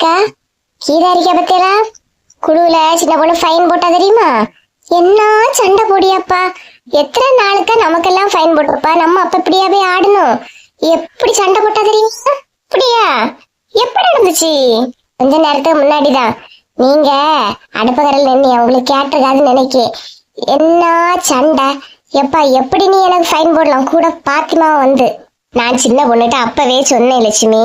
இருக்கா? கீதா இருக்கா பத்தியலா குழுவுல சின்ன பொண்ணு ஃபைன் போட்டா தெரியுமா? என்ன சண்டை போடியாப்பா? எத்தனை நாளுக்கு நமக்கெல்லாம் ஃபைன் போட்டிருப்பா? நம்ம அப்ப இப்படியா போய் ஆடணும்? எப்படி சண்டை போட்டா தெரியுமா? அப்படியா? எப்படி நடந்துச்சு? கொஞ்ச நேரத்துக்கு முன்னாடிதான். நீங்க அடுப்பகரில் நின்று உங்களுக்கு கேட்டிருக்காதுன்னு நினைக்கே. என்ன சண்டை? எப்பா எப்படி நீ எனக்கு ஃபைன் போடலாம்? கூட பாத்திமா வந்து. நான் சின்ன பொண்ணுட்டு அப்பவே சொன்னேன் லட்சுமி.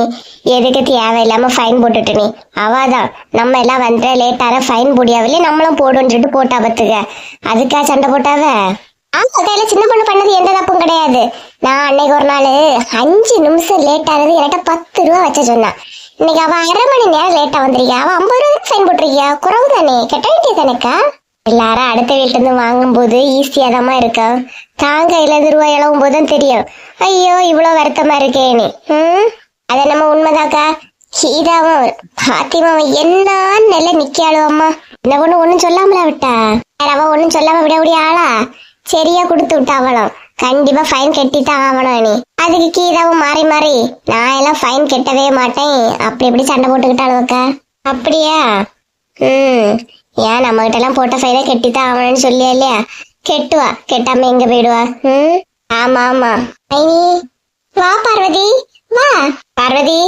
எதுக்கு தேவையில்லாம ஃபைன் போட்டுட்டு நீ? அவாதான். நம்ம எல்லாம் வந்து லேட்டார ஃபைன் போடியாவிலே நம்மளும் போடுன்னு போட்டா பத்துக்க அதுக்கா சண்டை போட்டாவ? ஆமா கையில சின்ன பொண்ணு பண்ணது எந்த தப்பும் கிடையாது. நான் அன்னைக்கு ஒரு நாள் அஞ்சு நிமிஷம் லேட் ஆனது என்கிட்ட பத்து ரூபா வச்ச சொன்னான் இன்னைக்கு அவ அரை மணி நேரம் லேட்டா வந்திருக்கியா? அவ ஐம்பது ரூபாய்க்கு ஃபைன் போட்டிருக்கியா? குறவு தானே கெட்ட வேண்டியது தானேக்கா? எல்லாரும் அடுத்த வீட்டுல இருந்து வாங்கும்போது ஈஸியா தாம்மா இருக்கும் தாங்க எழுபது ரூபாய் இழவும் போதும் தெரியும். ஐயோ இவ்வளவு வருத்தமா இருக்கேன்னு ம்? அதை நம்ம உண்மைதாக்கா. கீதாவும் பாத்திமாவும் என்ன நிலை நிக்காளுவம்மா என்ன பொண்ணு ஒண்ணும் சொல்லாமலா விட்டா? வேற அவ ஒண்ணும் சொல்லாம விட முடிய ஆளா? சரியா கொடுத்து விட்டா அவளும். கண்டிப்பா ஃபைன் கட்டித்தான் ஆகணும் நீ அதுக்கு கீதாவும் மாறி மாறி நான் எல்லாம் ஃபைன் கட்டவே மாட்டேன். அப்படி இப்படி சண்டை போட்டுக்கிட்டாளுவக்கா அப்படியா? ம். ஏன் நம்ம கிட்ட எல்லாம் போட்ட ஃபைல கெட்டித்தான் ஆகணும்னு சொல்லியா இல்லையா? கெட்டுவா. கெட்டாம எங்க போயிடுவா? ம்? ஆமா ஆமா. ஐனி வா பார்வதி வா. பார்வதி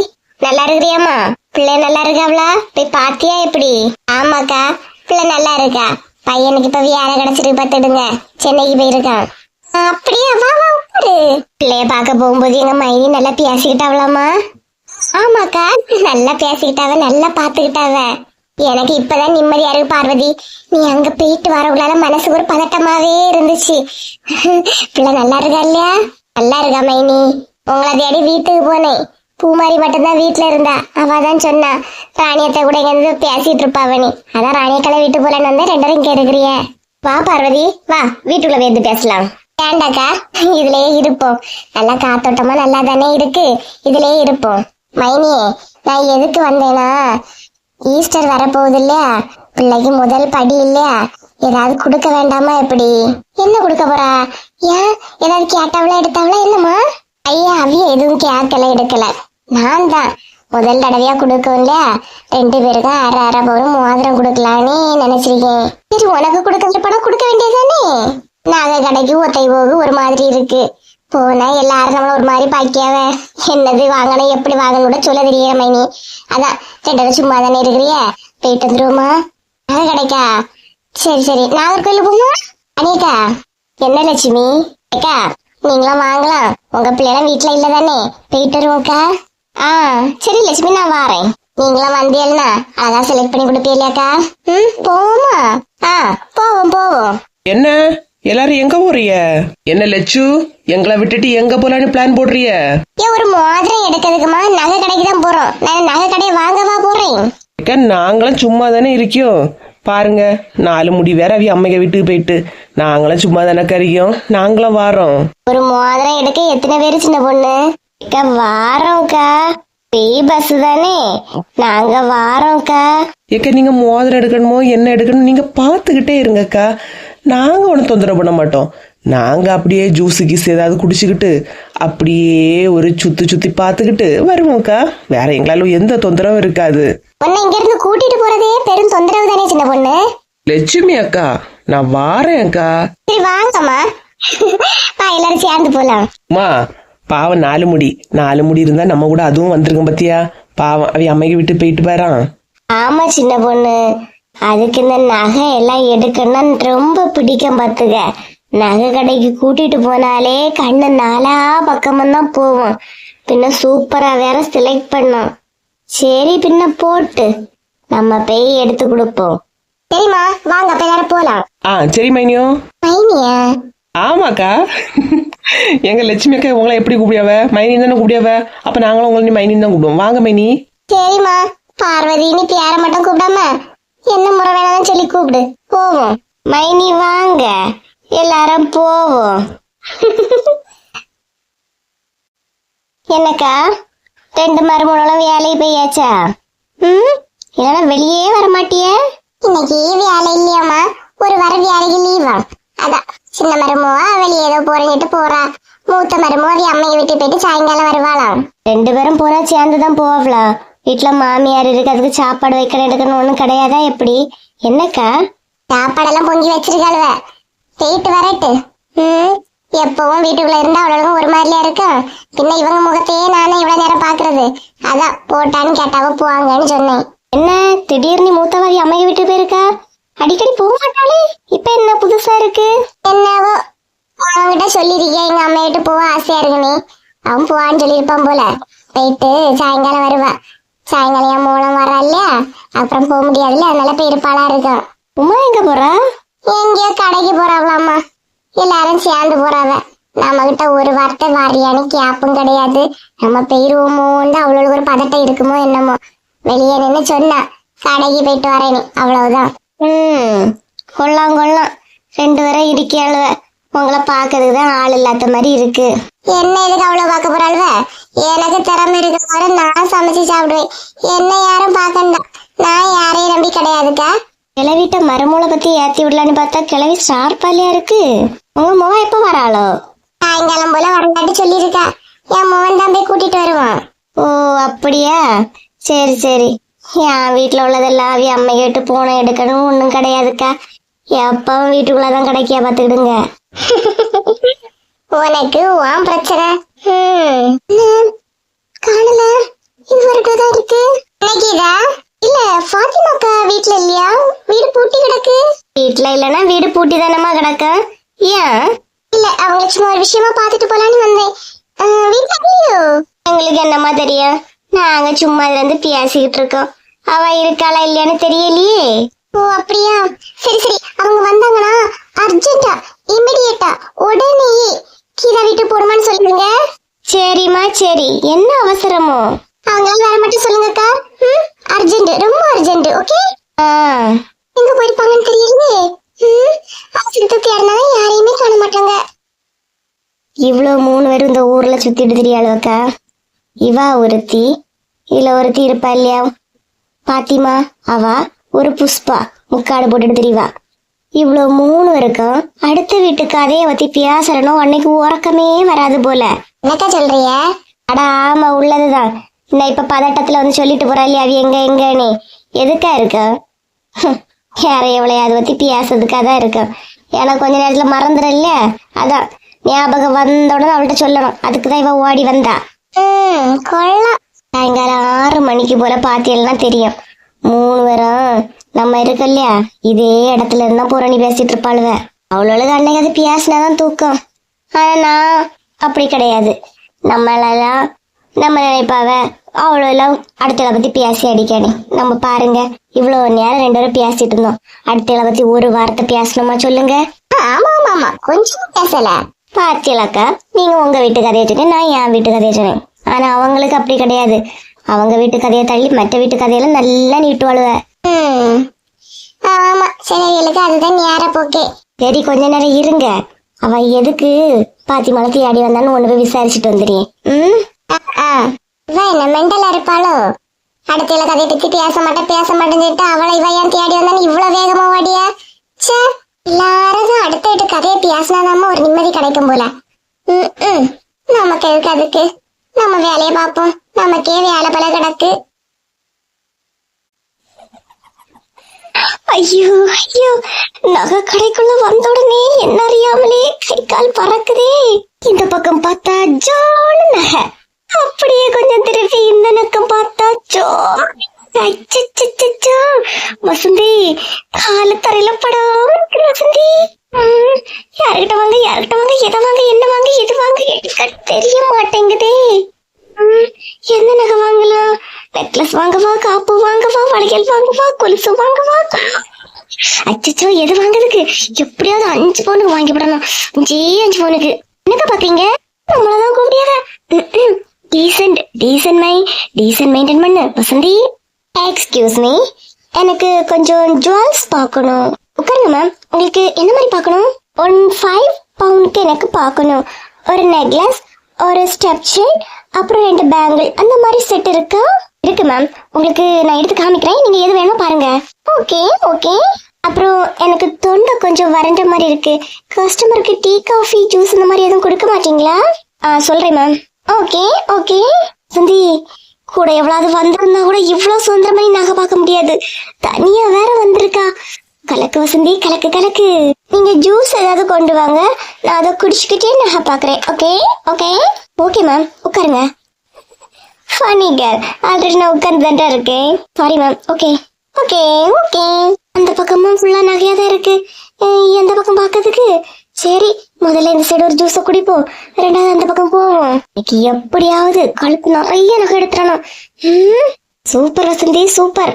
நல்லா இருக்கிறியாமா பிள்ளை நல்லா இருக்காவளா போய் பாத்தியா எப்படி? ஆமாக்கா பிள்ளை நல்லா இருக்கா. பையனுக்கு இப்ப வேலை கிடைச்சிருக்கு பார்த்துடுங்க. சென்னைக்கு போயிருக்கான். அப்படியா? வா வா உட்காரு. பிள்ளைய பார்க்க போகும்போது எங்க மைனி நல்லா பேசிக்கிட்டாவளாமா ஆமாக்கா நல்லா பேசிக்கிட்டாவ நல்லா பாத்துக்கிட்டாவ எனக்கு இப்பதான் நிம்மதியா இருக்கு பார்வதி. நீ அங்க போயிட்டு வரவுகளால மனசுக்கு ஒரு பதட்டமாவே இருந்துச்சு. பிள்ளை நல்லா இருக்கா இல்லையா? நல்லா இருக்கா மைனி. உங்களை தேடி வீட்டுக்கு போனேன். பூமாரி மட்டும்தான் வீட்டுல இருந்தா. அவ தான் சொன்னா. ராணியத்தை கூட இங்க பேசிட்டு இருப்பாவனி அதான் ராணியக்களை வீட்டு போலன்னு வந்தேன். ரெண்டரும் இங்க இருக்கிறிய வா பார்வதி. வா வீட்டுக்குள்ள வந்து பேசலாம். ஏண்டாக்கா இதுலயே இருப்போம். நல்லா காத்தோட்டமா நல்லா தானே இருக்கு. இதுலயே இருப்போம். மைனியே நான் எதுக்கு வந்தேனா? ஈஸ்டர் வரப்போகுது இல்லையா பிள்ளைக்கு முதல் படி இல்லையா? ஏதாவது கொடுக்க வேண்டாமா எப்படி? என்ன கொடுக்க போறா? ஏன்? ஏதாவது கேட்டாவளா எடுத்தாவளா என்னம்மா? ஐயா அவிய எதுவும் கேட்கல எடுக்கல. நான் தான். முதல் தடவையா கொடுக்கும் இல்லையா? ரெண்டு பேருக்கும் அரை அரை பவுன் மோதிரம் கொடுக்கலான்னு நினைச்சிருக்கேன். சரி உனக்கு கொடுக்கற படம் கொடுக்க வேண்டியதானே நகை கடைக்கு ஒத்தை போகு ஒரு மாதிரி இருக்கு. போனா எல்லாரும் நம்மள ஒரு மாதிரி பாக்கியாவ? என்னது வாங்கணும் எப்படி வாங்கணும் கூட சொல்ல தெரிய மைனி. அதான் ரெண்டரை சும்மா தானே இருக்கிறிய? போயிட்டு வந்துருவோமா? அது கிடைக்கா. சரி சரி. நாகர்கோயில் போமா அனியக்கா என்ன லட்சுமி? அக்கா நீங்களாம் வாங்கலாம். உங்க பிள்ளைலாம் வீட்டுல இல்ல தானே போயிட்டு வருவோம்க்கா ஆ சரி லட்சுமி நான் வாரேன். நீங்களாம் வந்தீங்கன்னா அழகா செலக்ட் பண்ணி கொடுப்பீங்களாக்கா ம் போவோமா? ஆ போவோம் போவோம். என்ன? எல்லாரும் எங்க போறீங்க? என்ன லட்சு? எங்களை விட்டுட்டு எங்க போலான்னு பிளான் போடுறிய ஏன் ஒரு மோதிரம் எடுக்கிறதுக்குமா? நகை கடைக்கு தான் போறோம். நான் நகை கடையை வாங்கவா போறேன்? நாங்களும் சும்மா தானே இருக்கோம். பாருங்க நாலு முடி வேற அவி அம்மைங்க வீட்டுக்கு போயிட்டு. நாங்களும் சும்மா தானே கறியோம் நாங்களும் வாரோம். ஒரு மோதிரம் எடுக்க எத்தனை பேர் சின்ன பொண்ணு? அக்கா வாரோம்க்கா. பேய் பஸ் தானே. நாங்க வாரோம்க்கா. ஏக்கா நீங்க மோதிரம் எடுக்கணுமோ என்ன எடுக்கணும் நீங்க பாத்துக்கிட்டே இருங்கக்கா. நாங்க ஒன்றும் தொந்தரவு பண்ண மாட்டோம். நாங்க அப்படியே ஜூஸு கீஸ் ஏதாவது குடிச்சுக்கிட்டு அப்படியே ஒரு சுத்தி சுத்தி பார்த்துக்கிட்டு வருவோம்க்கா. வேற எங்களால எந்த தொந்தரவும் இருக்காது. உன்னை இங்க இருந்து கூட்டிட்டு போறதே பெரும் தொந்தரவு தானே சின்ன பொண்ணு? லட்சுமி அக்கா நான் வாரேன் அக்கா. சரி வாங்கம்மா. எல்லாரும் சேர்ந்து போலாம். அம்மா பாவம் நாலு முடி. நாலு முடி இருந்தா நம்ம கூட அதுவும் வந்திருக்கோம் பத்தியா? பாவம் அவ அம்மைக்கு விட்டு போயிட்டு போறான். ஆமா சின்ன பொண்ணு. அதுக்கு இந்த நகை எல்லாம் எடுக்கணும்னு ரொம்ப பிடிக்கும் பாத்துக்க நகை கடைக்கு கூட்டிட்டு போனாலே கண்ணு நாலா பக்கமும் தான் போவோம் பின்ன சூப்பரா வேற செலக்ட் பண்ணோம். சரி பின்ன போட்டு நம்ம போய் எடுத்து கொடுப்போம். சரிம்மா வாங்க அப்ப எல்லாரும் போலாம். ஆ சரி மைனியோ. மைனியா? ஆமாக்கா. எங்க லட்சுமி அக்கா உங்களை எப்படி கூப்பிடியாவ மைனி தானே கூப்பிடியாவ அப்ப நாங்களும் உங்களை மைனி தான் கூப்பிடுவோம். வாங்க மைனி. சரிம்மா பார்வதினு பேர மட்டும் கூப்பிடாம என்ன முறை வேணாலும் சொல்லி கூப்பிடு. போவோம். மைனி வாங்க. எல்லாரும் போவோம். என்னக்கா? ரெண்டு மருமகளும் வேலைக்கு போயாச்சா? ம்? இல்லைன்னா வெளியே வர மாட்டியே? இன்னைக்கு வேலை இல்லையாம்மா. ஒரு வர வேலைக்கு லீவா அதான். சின்ன மருமவா வெளியே ஏதோ போறேன்ட்டு போறா. மூத்த மருமவ அவ அம்மையை விட்டு போயிட்டு சாயங்காலம் வருவாளாம். ரெண்டு பேரும் போனா சேர்ந்து தான் போவலாம் வீட்டுல மாமியார் இருக்கு அதுக்கு சாப்பாடு வைக்கணும் எடுக்கணும் ஒண்ணும் கிடையாதா எப்படி? என்னக்கா? சாப்பாடெல்லாம் பொங்கி வச்சிருக்காளுவ. போயிட்டு வரட்டு. ம். எப்பவும் வீட்டுக்குள்ள இருந்தா அவ்வளவு ஒரு மாதிரியா இருக்கும். பின்ன இவங்க முகத்தையே நானே இவ்வளவு நேரம் பாக்குறது. அதான் போட்டான்னு கேட்டாவோ போவாங்கன்னு சொன்னேன். என்ன? திடீர்னு மூத்தவாதி அம்மைய விட்டு போயிருக்கா? அடிக்கடி போக மாட்டாளே இப்ப என்ன புதுசா இருக்கு? என்னவோ? அவன்கிட்ட சொல்லிருக்கேன் எங்க அம்மா கிட்ட போக ஆசையா இருக்குன்னு. அவன் போவான்னு சொல்லியிருப்பான் போல. போயிட்டு சாயங்காலம் வருவா. சாயங்காலம் என் மூலம் வரா இல்லையா? அப்புறம் போக முடியாதுல்ல அதனால போயிருப்பாளா இருக்கும் உமா எங்க போறா? எங்கேயோ கடைக்கு போறாவளாமா எல்லாரும் சேர்ந்து போறாவ. நம்ம கிட்ட ஒரு வார்த்தை வாரியான்னு கேப்பும் கிடையாது. நம்ம போயிருவோமோன்னு அவளுக்கு ஒரு பதட்டம் இருக்குமோ என்னமோ. வெளியே நின்று சொன்னா கடைக்கு போயிட்டு வரேன்னு. அவ்வளவுதான். ம் கொள்ளலாம் கொள்ளலாம் ரெண்டு பேரும் இருக்கியாளுவ உங்களை பார்க்கறதுக்கு தான் ஆள் இல்லாத மாதிரி இருக்கு. என்ன எதுக்கு அவ்வளவு பார்க்க போறாளுவ எனக்கு திறமை இருக்க மாதிரி நான் சமைச்சு சாப்பிடுவேன். என்ன யாரும் பார்க்கண்டா நான் யாரையும் நம்பி கிடையாதுக்கா. கிளவிட்ட மருமூளை பத்தி ஏத்தி விடலான்னு பார்த்தா கிளவி ஷார்ப்பாலியா இருக்கு. உங்க மோவன் எப்ப வராளோ? சாயங்காலம் போல வரலாட்டு சொல்லியிருக்கா. என் மோகன் தான் போய் கூட்டிட்டு வருவான். ஓ அப்படியா? சரி சரி. என் வீட்டில் உள்ளதெல்லாம் அவி அம்மை கேட்டு போன எடுக்கணும். ஒன்றும் கிடையாதுக்கா. எப்பவும் வீட்டுக்குள்ளதான் கிடைக்கியா பார்த்துக்கிடுங்க. உனக்கு உன் பிரச்சனை. காணல. இது வரட்டும் தான் இருக்கு. இல்ல ஃபாத்திமாக்கா வீட்ல இல்லையா? வீடு பூட்டி கிடக்கு. வீட்ல இல்லனா வீடு பூட்டி தானமா கிடக்கு. ஏன்? இல்ல அவங்க சும்மா ஒரு விஷயமா பார்த்துட்டு போலான்னு வந்தேன். வீட்ல இல்லையோ? எங்களுக்கு என்னமா தெரியும்? நாங்க சும்மா இதுல இருந்து பேசிக்கிட்டு இருக்கோம். அவ இருக்காளா இல்லையான்னு தெரியலையே. ஓ அப்படியா? சரி சரி. அவங்க வந்தாங்கன்னா அர்ஜென்ட்டா இமிடியேட்டா உடனே கீதா வீட்டு போடுமான்னு சொல்லுங்க. சரிம்மா சரி. என்ன அவசரமோ? அவங்களால வர மட்டும் சொல்லுங்கக்கா ம்? அர்ஜென்ட் ரொம்ப அர்ஜென்ட் ஓகே எங்க போயிருப்பாங்கன்னு தெரியலையே. ம்? அவசரத்தை தேடினாதான் யாரையுமே காண மாட்டாங்க. இவ்வளவு மூணு பேரும் இந்த ஊர்ல சுத்திட்டு தெரியாளுவக்கா இவா ஒருத்தி இதுல ஒருத்தி இருப்பா இல்லையா? பாத்திமா அவ ஒரு புஷ்பா முக்காடு போட்டுட்டு தெரியவா இவ்வளவு மூணு இருக்கும். அடுத்த வீட்டு கதையை பத்தி பேசறனும் அன்னைக்கு உறக்கமே வராது போல. என்னக்கா சொல்றிய? அட ஆமா உள்ளதுதான். நான் இப்ப பதட்டத்துல வந்து சொல்லிட்டு போறா இல்லையா? அவ எங்க எங்கன்னு. எதுக்கா இருக்க? யாரை அதை பத்தி பேசுறதுக்காக தான் இருக்கும் ஏன்னா கொஞ்ச நேரத்துல மறந்துடும் இல்ல? அதான் ஞாபகம் வந்த உடனே அவள்கிட்ட சொல்லணும். அதுக்கு தான் இவ ஓடி வந்தா. ம் சாயங்காலம் ஆறு மணிக்கு போல பாத்தியெல்லாம் தெரியும். மூணு பேரும் நம்ம இருக்க இல்லையா இதே இடத்துல இருந்தா புரணி பேசிட்டு இருப்பாளுவ. அவளோட அன்னைக்கு அது பேசினாதான் தூக்கம். ஆனா நான் அப்படி கிடையாது. நம்மளெல்லாம் நம்ம நினைப்பாவ அவ்வளோலாம் அடுத்தவளை பத்தி பேசி அடிக்கடி நம்ம பாருங்க இவ்வளவு நேரம் ரெண்டு பேரும் பேசிட்டு இருந்தோம். அடுத்தவளை பத்தி ஒரு வார்த்தை பேசணுமா சொல்லுங்க? ஆமா ஆமா ஆமா. கொஞ்சம் பேசல. பாத்தியலாக்கா நீங்க உங்க வீட்டு கதையை சொன்னீங்க நான் என் வீட்டு கதையை சொன்னேன். ஆனா அவங்களுக்கு அப்படி கிடையாது. அவங்க வீட்டு கதையை தள்ளி மற்ற வீட்டு கதையெல்லாம் நல்லா நீட்டுவாளுவ. ஆமா சிலைகளுக்கு அதுதான் நேர போக்கே. சரி கொஞ்ச நேரம் இருங்க. அவ எதுக்கு பாத்தி மலத்தி ஆடி வந்தான்னு ஒண்ணு போய் விசாரிச்சுட்டு வந்துடுறேன். ம்? இவ என்ன மெண்டலா இருப்பாளோ? அடுத்த கதையை பத்தி பேச மாட்டேன் பேச மாட்டேன்னு சொல்லிட்டு அவளை இவ ஏன் தேடி வந்தான்னு இவ்வளவு வேகமா ஓடியா? ச்சே எல்லாரும் அடுத்த கதையை பேசினாதாம ஒரு நிம்மதி கிடைக்கும் போல. ம், ம். நமக்கு எதுக்கு அதுக்கு? நம்ம வேலையை பார்ப்போம். நமக்கே வேலை பல கிடக்கு. ஐயோ ஐயோ நகை கடைக்குள்ள வந்த உடனே என்ன அறியாமலே கை கால் பறக்குதே. இந்த பக்கம் பார்த்தா ஜோனு நகை. அப்படியே கொஞ்சம் திருப்பி இந்த நக்கம் பார்த்தா ஜோ வசந்தி கால தரையில படாம வசந்தி. யார்கிட்ட வாங்க யார்கிட்ட வாங்க எதை வாங்க என்ன வாங்க எது வாங்க எடுக்க தெரிய மாட்டேங்குதே. என்ன நகை வாங்கலாம்? நெக்லஸ் வாங்கவா காப்பு வாங்க வளையல் வாங்குவா? கொலுசு வாங்குவா? அச்சச்சோ எது வாங்குறதுக்கு? எப்படியாவது அஞ்சு பவுனுக்கு வாங்கி விடணும். அஞ்சே அஞ்சு பவுனுக்கு. என்னக்கா பாத்தீங்க? நம்மளதான் கூப்பிடியாத. Decent decent my decent maintain பண்ணு. வசந்தி எக்ஸ்கியூஸ் மீ எனக்கு கொஞ்சம் ஜுவல்ஸ் பார்க்கணும். உட்காருங்க மேம் உங்களுக்கு என்ன மாதிரி பார்க்கணும்? ஒன் ஃபைவ் பவுனுக்கு எனக்கு பார்க்கணும். ஒரு நெக்லஸ் ஒரு ஸ்டெப் செயின் அப்புறம் ரெண்டு பேங்கிள் அந்த மாதிரி செட் இருக்கா? இருக்கு மேம் உங்களுக்கு நான் எடுத்து காமிக்கிறேன். நீங்க எது வேணும் பாருங்க. ஓகே ஓகே அப்புறம் எனக்கு தொண்டை கொஞ்சம் வறண்ட மாதிரி இருக்கு. கஸ்டமருக்கு டீ காஃபி ஜூஸ் இந்த மாதிரி எதுவும் கொடுக்க மாட்டீங்களா? ஆ சொல்றேன் மேம் ஓகே ஓகே சந்தி கூட எவ்வளவு வந்திருந்தா கூட இவ்வளவு சுதந்திரமா மாதிரி நகை பார்க்க முடியாது. தனியா வேற வந்திருக்கா. கலக்கு வசந்தி கலக்கு கலக்கு. நீங்க ஜூஸ் ஏதாவது கொண்டு வாங்க. நான் அதை குடிச்சுக்கிட்டே நகை பாக்குறேன் ஓகே ஓகே ஓகே மேம் உட்காருங்க. ஃபனி கேர்ள் ஆல்ரெடி நான் உட்கார்ந்து தான் இருக்கேன். Sorry ma'am okay okay okay அந்த பக்கமும் ஃபுல்லாக நகையாக தான் இருக்கு. எந்த பக்கம் பார்க்கறதுக்கு. சரி முதல்ல இந்த சைடு ஒரு ஜூஸை குடிப்போம் ரெண்டாவது அந்த பக்கம் போவோம். இன்னைக்கு எப்படியாவது கழுத்து நிறைய நகை எடுத்துறணும் சூப்பர் வசந்தி சூப்பர்.